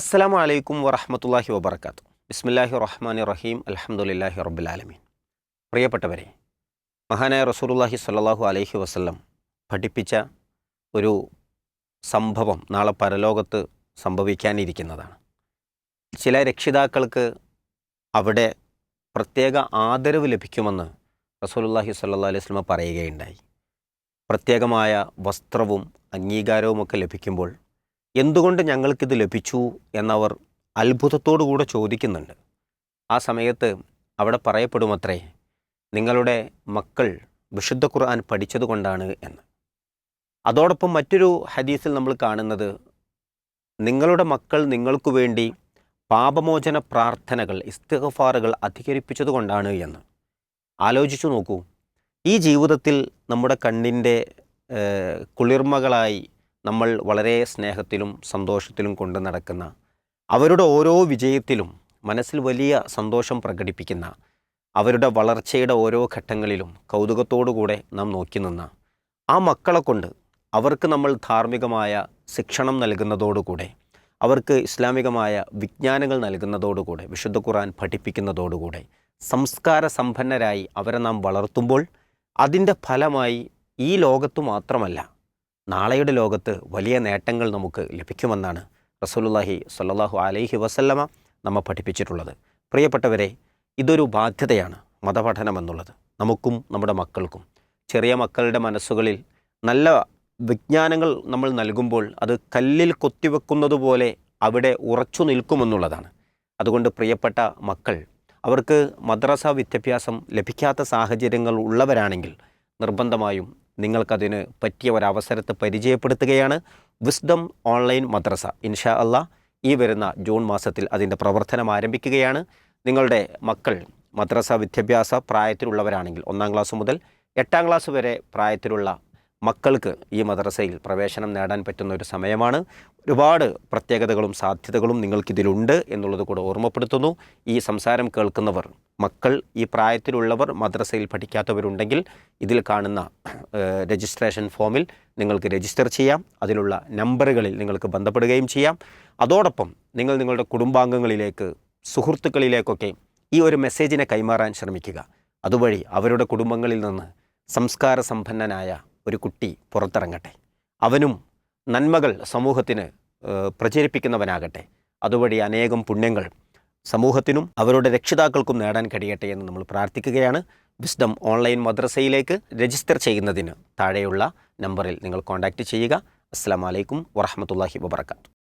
അസ്സലാമു വലൈക്കും വറഹമത്തല്ലാഹി വബർക്കാത്തു ബിസ്മില്ലാഹി റഹ്മാൻ റഹീം. അലഹമുല്ലാഹി റബ്ബുലാലമീൻ പ്രിയപ്പെട്ടവരെ മഹാനായ റസൂലുള്ളാഹി സ്വല്ലല്ലാഹു അലൈഹി വസ്ല്ലം പഠിപ്പിച്ച ഒരു സംഭവം നാളെ പരലോകത്ത് സംഭവിക്കാനിരിക്കുന്നതാണ്. ചില രക്ഷിതാക്കൾക്ക് അവിടെ പ്രത്യേക ആദരവ് ലഭിക്കുമെന്ന് റസൂലുല്ലാഹി സ്വല്ലല്ലാഹു അലൈഹി വസല്ലം പറയുകയുണ്ടായി. പ്രത്യേകമായ വസ്ത്രവും അംഗീകാരവുമൊക്കെ ലഭിക്കുമ്പോൾ എന്തുകൊണ്ട് ഞങ്ങൾക്കിത് ലഭിച്ചു എന്നവർ അത്ഭുതത്തോടു കൂടെ ചോദിക്കുന്നുണ്ട്. ആ സമയത്ത് അവിടെ പറയപ്പെടുമത്രേ നിങ്ങളുടെ മക്കൾ വിശുദ്ധ ഖുർആൻ പഠിച്ചതുകൊണ്ടാണ് എന്ന്. അതോടൊപ്പം മറ്റൊരു ഹദീസിൽ നമ്മൾ കാണുന്നത് നിങ്ങളുടെ മക്കൾ നിങ്ങൾക്കു വേണ്ടി പാപമോചന പ്രാർത്ഥനകൾ ഇസ്തിഗഫാറുകൾ അധികരിപ്പിച്ചതുകൊണ്ടാണ് എന്ന്. ആലോചിച്ചു നോക്കൂ ഈ ജീവിതത്തിൽ നമ്മുടെ കണ്ണിന്റെ കുളിർമകളായി നമ്മൾ വളരെ സ്നേഹത്തിലും സന്തോഷത്തിലും കൊണ്ട് നടക്കുന്ന അവരുടെ ഓരോ വിജയത്തിലും മനസ്സിൽ വലിയ സന്തോഷം പ്രകടിപ്പിക്കുന്ന അവരുടെ വളർച്ചയുടെ ഓരോ ഘട്ടങ്ങളിലും കൗതുകത്തോടുകൂടെ നാം നോക്കി നിന്ന ആ മക്കളെ കൊണ്ട് അവർക്ക് നമ്മൾ ധാർമ്മികമായ ശിക്ഷണം നൽകുന്നതോടുകൂടെ അവർക്ക് ഇസ്ലാമികമായ വിജ്ഞാനങ്ങൾ നൽകുന്നതോടുകൂടെ വിശുദ്ധ ഖുർആൻ പഠിപ്പിക്കുന്നതോടുകൂടെ സംസ്കാര സമ്പന്നരായി അവരെ നാം വളർത്തുമ്പോൾ അതിന്റെ ഫലമായി ഈ ലോകത്തു മാത്രമല്ല നാളെയുടെ ലോകത്ത് വലിയ നേട്ടങ്ങൾ നമുക്ക് ലഭിക്കുമെന്നാണ് റസൂലുള്ളാഹി സ്വല്ലല്ലാഹു അലൈഹി വസല്ലമ നമ്മെ പഠിപ്പിച്ചിട്ടുള്ളത്. പ്രിയപ്പെട്ടവരെ ഇതൊരു ബാധ്യതയാണ് മതപഠനം എന്നുള്ളത്. നമുക്കും നമ്മുടെ മക്കൾക്കും. ചെറിയ മക്കളുടെ മനസ്സുകളിൽ നല്ല വിജ്ഞാനങ്ങൾ നമ്മൾ നൽകുമ്പോൾ അത് കല്ലിൽ കൊത്തിവെക്കുന്നത് പോലെ അവിടെ ഉറച്ചു നിൽക്കുമെന്നുള്ളതാണ്. അതുകൊണ്ട് പ്രിയപ്പെട്ട മക്കൾ അവർക്ക് മദ്രസ വിദ്യാഭ്യാസം ലഭിക്കാത്ത സാഹചര്യങ്ങൾ ഉള്ളവരാണെങ്കിൽ നിർബന്ധമായും നിങ്ങൾക്കതിന് പറ്റിയ ഒരവസരത്തെ പരിചയപ്പെടുത്തുകയാണ് വിസ്ഡം ഓൺലൈൻ മദ്രസ. ഇൻഷാ അല്ല ഈ വരുന്ന ജൂൺ മാസത്തിൽ അതിന്റെ പ്രവർത്തനം ആരംഭിക്കുകയാണ്. നിങ്ങളുടെ മക്കൾ മദ്രസ വിദ്യാഭ്യാസ പ്രായത്തിലുള്ളവരാണെങ്കിൽ ഒന്നാം ക്ലാസ് മുതൽ എട്ടാം ക്ലാസ് വരെ പ്രായത്തിലുള്ള മക്കൾക്ക് ഈ മദ്രസയിൽ പ്രവേശനം നേടാൻ പറ്റുന്ന ഒരു സമയമാണ്. ഒരുപാട് പ്രത്യേകതകളും സാധ്യതകളും നിങ്ങൾക്കിതിലുണ്ട് എന്നുള്ളത് കൂടെ ഓർമ്മപ്പെടുത്തുന്നു. ഈ സംസാരം കേൾക്കുന്നവർ മക്കൾ ഈ പ്രായത്തിലുള്ളവർ മദ്രസയിൽ പഠിക്കാത്തവരുണ്ടെങ്കിൽ ഇതിൽ കാണുന്ന രജിസ്ട്രേഷൻ ഫോമിൽ നിങ്ങൾക്ക് രജിസ്റ്റർ ചെയ്യാം. അതിലുള്ള നമ്പറുകളിൽ നിങ്ങൾക്ക് ബന്ധപ്പെടുകയും ചെയ്യാം. അതോടൊപ്പം നിങ്ങൾ നിങ്ങളുടെ കുടുംബാംഗങ്ങളിലേക്ക് സുഹൃത്തുക്കളിലേക്കൊക്കെ ഈ ഒരു മെസ്സേജിനെ കൈമാറാൻ ശ്രമിക്കുക. അതുവഴി അവരുടെ കുടുംബങ്ങളിൽ നിന്ന് സംസ്കാര സമ്പന്നനായ ഒരു കുട്ടി പുറത്തിറങ്ങട്ടെ. അവനും നന്മകൾ സമൂഹത്തിന് പ്രചരിപ്പിക്കുന്നവനാകട്ടെ. അതുവഴി അനേകം പുണ്യങ്ങൾ സമൂഹത്തിനും അവരുടെ രക്ഷിതാക്കൾക്കും നേടാൻ കഴിയട്ടെ എന്ന് നമ്മൾ പ്രാർത്ഥിക്കുകയാണ്. വിസ്ഡം ഓൺലൈൻ മദ്രസയിലേക്ക് രജിസ്റ്റർ ചെയ്യുന്നതിന് താഴെയുള്ള നമ്പറിൽ നിങ്ങൾ കോൺടാക്റ്റ് ചെയ്യുക. അസ്സാം വലൈക്കും വറഹമത്തല്ലാഹി വബർക്കാത്തു